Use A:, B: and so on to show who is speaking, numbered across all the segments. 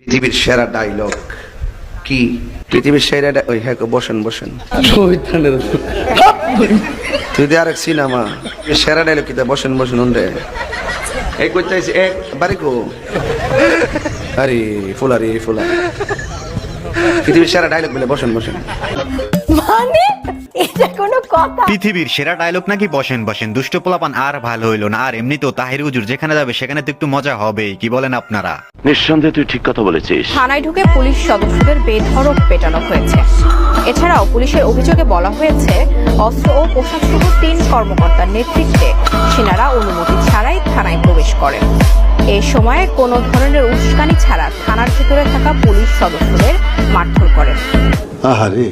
A: পৃথিবীর সেরা ডায়লগ কি? পৃথিবীর সেরা ওই হ্যাঁ বসেন বসেন। তুই দে আরেক সিনেমা সেরা ডায়লগ কিতা বসেন বসেন উন্ডে এই করতে এক বাড়ি কো? আরে ফুলারি ফুলা। পৃথিবীর সেরা ডায়লগ বলে বসেন বসেন।
B: কথা।
C: পৃথিবীর সেরা ডায়লগ নাকি? বসেন বসেন দুষ্ট পোলাপান আর ভালো হইল না। আর এমনিতেও তাহির হুজুর যেখানে যাবে সেখানে তো একটু মজা হবেই কি বলেন আপনারা?
D: নিঃসন্দেহে তুই ঠিক কথা বলেছিস।
B: থানায় ঢুকে পুলিশ সদস্যদের বেধড়ক পেটানো হয়েছে। এছাড়াও পুলিশের অভিযোগে বলা হয়েছে অস্ত্র ও পোশাক সহ তিন কর্মকর্তার নেতৃত্বে সেনারা অনুমতি ছাড়াই থানায় প্রবেশ করেন এ সময়ে কোনো ধরনের উস্কানি ছাড়া থানার ভিতরে থাকা পুলিশ সদস্যদের মারধর করেন
E: আহারে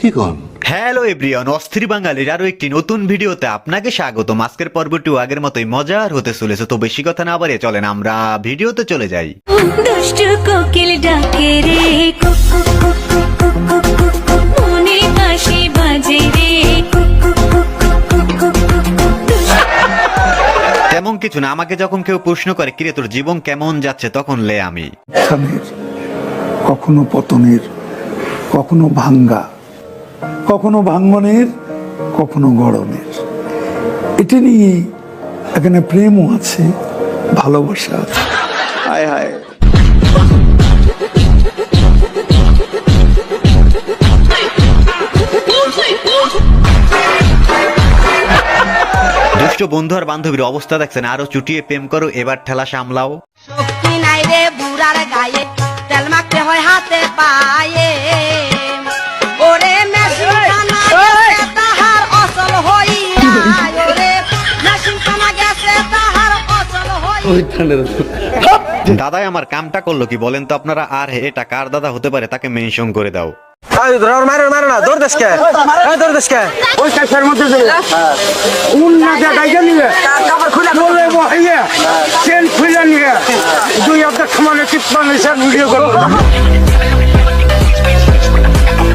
E: কি কন?
C: হ্যালো এভরিওয়ান অস্থির বাঙালির আরও একটি নতুন ভিডিওতে আপনাকে স্বাগত মাস্কের পর্বটিও আগের মতোই মজার হতে চলেছে তো বেশি কথা না বাড়িয়ে চলেন আমরা ভিডিওতে চলে যাই তেমন কিছু না আমাকে যখন কেউ প্রশ্ন করে কিরে তোর জীবন কেমন যাচ্ছে তখন লে আমি
F: কখনো পতনের কখনো ভাঙ্গা কখনো ভাঙ্গনের কখনো গড়নের। এটা নিয়ে এখানে প্রেমও আছে ভালোবাসা আছে।
A: হায় হায়।
C: দুষ্ট বন্ধু আর বান্ধবীর অবস্থা দেখছেন আরও চুটিয়ে প্রেম করো এবার ঠেলা সামলাও।
G: শক্তি নাই রে বুড়ার গায়ে তেল মাখতে হয় হাতে পায়ে।
C: দাদাই আমার কামটা করল কি বলেন তো আপনারা আর এটা কার দাদা হতে পারে তাকে মেনশন করে দাও।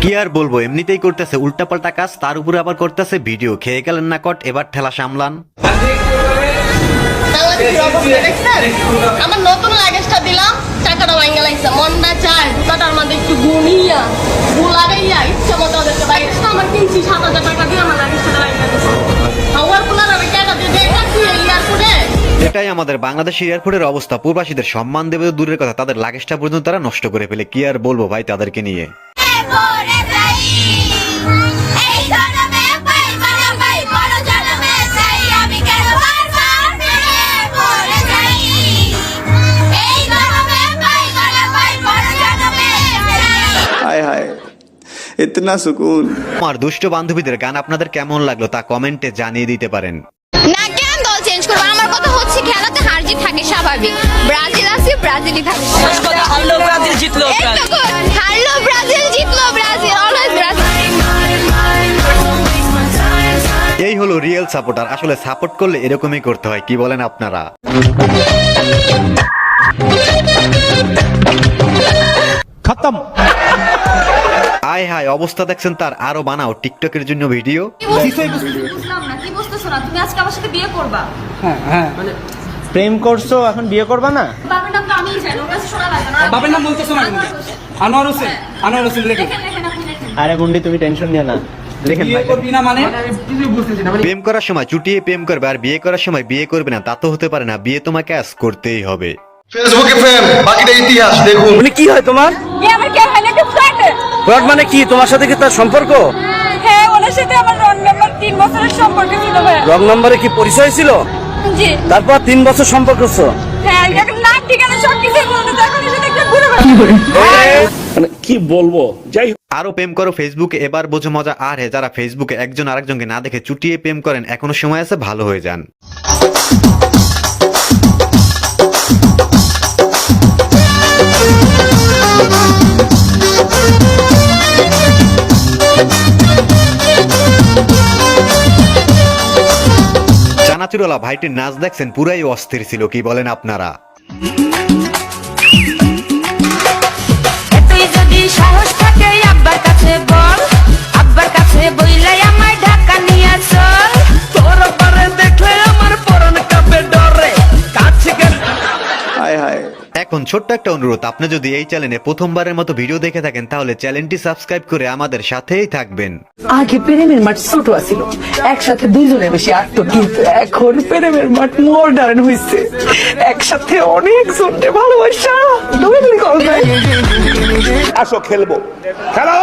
C: কি আর বলব এমনিতেই করতেছে উল্টাপাল্টা কাজ তার উপরে আবার করতেছে ভিডিও। খেয়ে গেলেন না কট এবার ঠেলা সামলান।
H: আমার নতুন লাগেজটা দিলাম টাকাটা ভাঙ্গা লাগছে। মনটা চায় মধ্যে একটু গুনিয়া গুলাগাইয়া ইচ্ছা মতো ওদেরকে লাগেজটা আমার কিনছি সাত হাজার টাকা দিয়ে আমার লাগেজটা ভাঙ্গা দিচ্ছে হাওয়ার কুলার আমি টাকা দিয়ে দিয়ে এয়ারপোর্টে
C: এটাই আমাদের বাংলাদেশ এয়ারপোর্টের অবস্থা। প্রবাসীদের সম্মান দেবে দূরের কথা। তাদের লাগেজটা পর্যন্ত তারা নষ্ট করে ফেলে। কি আর বলব ভাই তাদেরকে নিয়ে?
A: ইতনা সুকুন
C: আমার দুষ্ট বান্ধবীদের গান আপনাদের কেমন লাগল তা কমেন্টে জানিয়ে দিতে পারেন।
H: না কেন দল চেঞ্জ করব? আমার কথা হচ্ছে খেলাতে হার জিত থাকে স্বাভাবিক। ব্রাজিল আছে ব্রাজিলই থাকে হারলো ব্রাজিল জিতলো হারলো ব্রাজিল। জিতলো ব্রাজিল অলওয়েজ ব্রাজিল
C: এই হলো রিয়েল সাপোর্টার আসলে সাপোর্ট করলে এরকমই করতে হয় কি বলেন আপনারা?
I: খতম।
C: আয় হায় অবস্থা দেখছেন তার। আরও বানাও টিকটকের জন্য ভিডিও।
H: বুঝলাম না কি বুঝতেছো না? তুমি আজকে আমার সাথে বিয়ে করবা?
I: প্রেম করছ এখন বিয়ে করবা না?
H: বাবার নাম তো আমিই জানি ওর কাছে শোনা লাগবে না।
I: বাপের নাম বলতেছো না আনোয়ার হোসেন। আনোয়ার হোসেন?
H: লেখেন, লেখেন।
I: আরে গুন্ডি তুমি টেনশন নিও না। লেখেন বিয়ে করবি না মানে?
C: প্রেম করার সময় চুটিয়ে প্রেম করবে আর বিয়ে করার সময় বিয়ে করবে না তা তো হতে পারে না বিয়ে তোমাকে আজ করতেই হবে।
E: ফেসবুকে প্রেম বাকিটা ইতিহাস দেখুন।
I: কি হয় তোমার?
B: আমার কে হয় না?
I: ফ্রড মানে কি? তোমার সাথে কি তার সম্পর্ক?
B: হ্যাঁ ওনার সাথে আমার রং নাম্বার তিন বছরের সম্পর্ক ছিল ভাই।
I: রং নম্বরে কি পরিচয় ছিল?
B: জি।
I: তারপর তিন বছর সম্পর্ক করছ
B: হ্যাঁ এখন নাম ঠিকানা সব কিছু বলতে ঘুরে
I: মানে কি বলব? যাই
C: আরও প্রেম করো ফেসবুকে এবার বোঝো মজা আর হে যারা ফেসবুকে একজন আরেকজনকে না দেখে চুটিয়ে প্রেম করেন এখনও সময় আছে ভালো হয়ে যান। চানাচুরলা ভাইটির নাচ দেখছেন পুরাই অস্থির ছিল কি বলেন আপনারা? এখন ছোট্ট একটা অনুরোধ আপনি যদি এই চ্যানেলে প্রথমবারের মতো ভিডিও দেখে থাকেন তাহলে চ্যানেলটি সাবস্ক্রাইব করে আমাদের সাথেই থাকবেন।
G: আগে প্রেমের মাঠ ছোট আছিল একসাথে দুইজনে বেশি আটটো কিন্তু এখন প্রেমের মাঠ মডার্ন হয়েছে একসাথে অনেক জনকে ভালোবাসা। করবে?
J: আসো খেলব। খেলো।